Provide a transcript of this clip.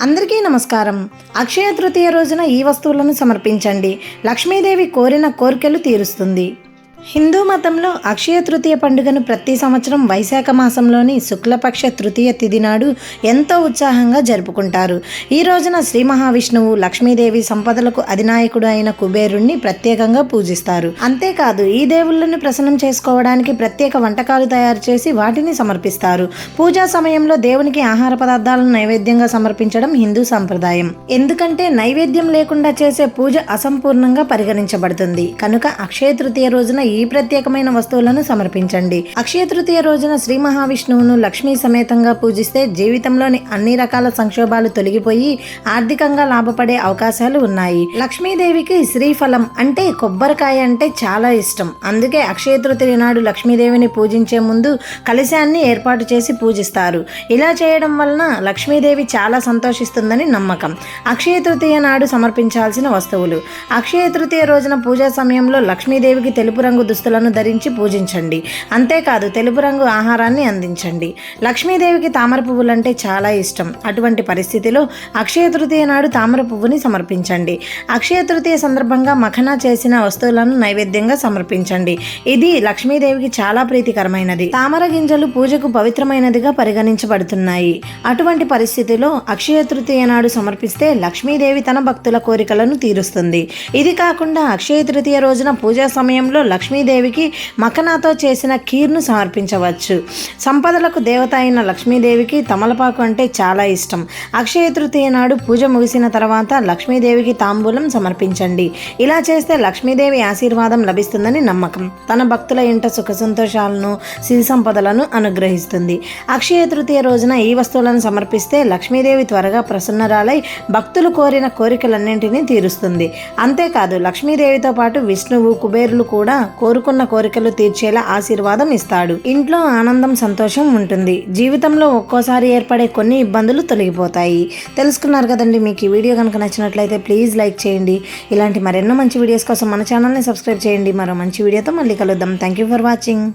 అందరికీ నమస్కారం. అక్షయ తృతీయ రోజున ఈ వస్తువులను సమర్పించండి. లక్ష్మీదేవి కోరిన కోరికలు తీరుస్తుంది. హిందూ మతంలో అక్షయ తృతీయ పండుగను ప్రతి సంవత్సరం వైశాఖ మాసంలోని శుక్లపక్ష తృతీయ తిథి నాడు ఎంతో ఉత్సాహంగా జరుపుకుంటారు. ఈ రోజున శ్రీ మహావిష్ణువు లక్ష్మీదేవి సంపదలకు అధినాయకుడు అయిన కుబేరుణ్ణి ప్రత్యేకంగా పూజిస్తారు. అంతేకాదు ఈ దేవుళ్ళను ప్రసన్నం చేసుకోవడానికి ప్రత్యేక వంటకాలు తయారు చేసి వాటిని సమర్పిస్తారు. పూజా సమయంలో దేవునికి ఆహార పదార్థాలను నైవేద్యంగా సమర్పించడం హిందూ సంప్రదాయం. ఎందుకంటే నైవేద్యం లేకుండా చేసే పూజ అసంపూర్ణంగా పరిగణించబడుతుంది. కనుక అక్షయ తృతీయ రోజున ఈ ప్రత్యేకమైన వస్తువులను సమర్పించండి. అక్షయ తృతీయ రోజున శ్రీ మహావిష్ణువును లక్ష్మీ సమేతంగా పూజిస్తే జీవితంలోని అన్ని రకాల సంక్షోభాలు తొలగిపోయి ఆర్థికంగా లాభపడే అవకాశాలు ఉన్నాయి. లక్ష్మీదేవికి శ్రీఫలం అంటే కొబ్బరికాయ అంటే చాలా ఇష్టం. అందుకే అక్షయ తృతీయ నాడు లక్ష్మీదేవిని పూజించే ముందు కలశాన్ని ఏర్పాటు చేసి పూజిస్తారు. ఇలా చేయడం వలన లక్ష్మీదేవి చాలా సంతోషిస్తుందని నమ్మకం. అక్షయ తృతీయ నాడు సమర్పించాల్సిన వస్తువులు. అక్షయ తృతీయ రోజున పూజా సమయంలో లక్ష్మీదేవికి తెలుపు రంగు దుస్తులను ధరించి పూజించండి. అంతేకాదు తెలుపు రంగు ఆహారాన్ని అందించండి. లక్ష్మీదేవికి తామర పువ్వులంటే చాలా ఇష్టం. అటువంటి పరిస్థితిలో అక్షయ తృతీయ నాడు తామర పువ్వుని సమర్పించండి. అక్షయ తృతీయ సందర్భంగా మఖనా చేసిన వస్తువులను నైవేద్యంగా సమర్పించండి. ఇది లక్ష్మీదేవికి చాలా ప్రీతికరమైనది. తామర గింజలు పూజకు పవిత్రమైనదిగా పరిగణించబడుతున్నాయి. అటువంటి పరిస్థితిలో అక్షయ తృతీయ నాడు సమర్పిస్తే లక్ష్మీదేవి తన భక్తుల కోరికలను తీరుస్తుంది. ఇది కాకుండా అక్షయ తృతీయ రోజున పూజా సమయంలో లక్ష్మీదేవికి మఖనాతో చేసిన కీర్ను సమర్పించవచ్చు. సంపదలకు దేవత అయిన లక్ష్మీదేవికి తమలపాకు అంటే చాలా ఇష్టం. అక్షయ తృతీయ నాడు పూజ ముగిసిన తర్వాత లక్ష్మీదేవికి తాంబూలం సమర్పించండి. ఇలా చేస్తే లక్ష్మీదేవి ఆశీర్వాదం లభిస్తుందని నమ్మకం. తన భక్తుల ఇంట సుఖ సంతోషాలను సిరి సంపదలను అనుగ్రహిస్తుంది. అక్షయ తృతీయ రోజున ఈ వస్తువులను సమర్పిస్తే లక్ష్మీదేవి త్వరగా ప్రసన్నరాలై భక్తులు కోరిన కోరికలన్నింటినీ తీరుస్తుంది. అంతేకాదు లక్ష్మీదేవితో పాటు విష్ణువు కుబేరులు కూడా కోరుకున్న కోరికలు తీర్చేలా ఆశీర్వాదం ఇస్తాడు. ఇంట్లో ఆనందం సంతోషం ఉంటుంది. జీవితంలో ఒక్కోసారి ఏర్పడే కొన్ని ఇబ్బందులు తొలగిపోతాయి. తెలుసుకున్నారు కదండి మీకు ఈ వీడియో కనుక నచ్చినట్లయితే ప్లీజ్ లైక్ చేయండి. ఇలాంటి మరెన్నో మంచి వీడియోస్ కోసం మన ఛానల్ని సబ్స్క్రైబ్ చేయండి. మరో మంచి వీడియోతో మళ్ళీ కలుద్దాం. Thank you for watching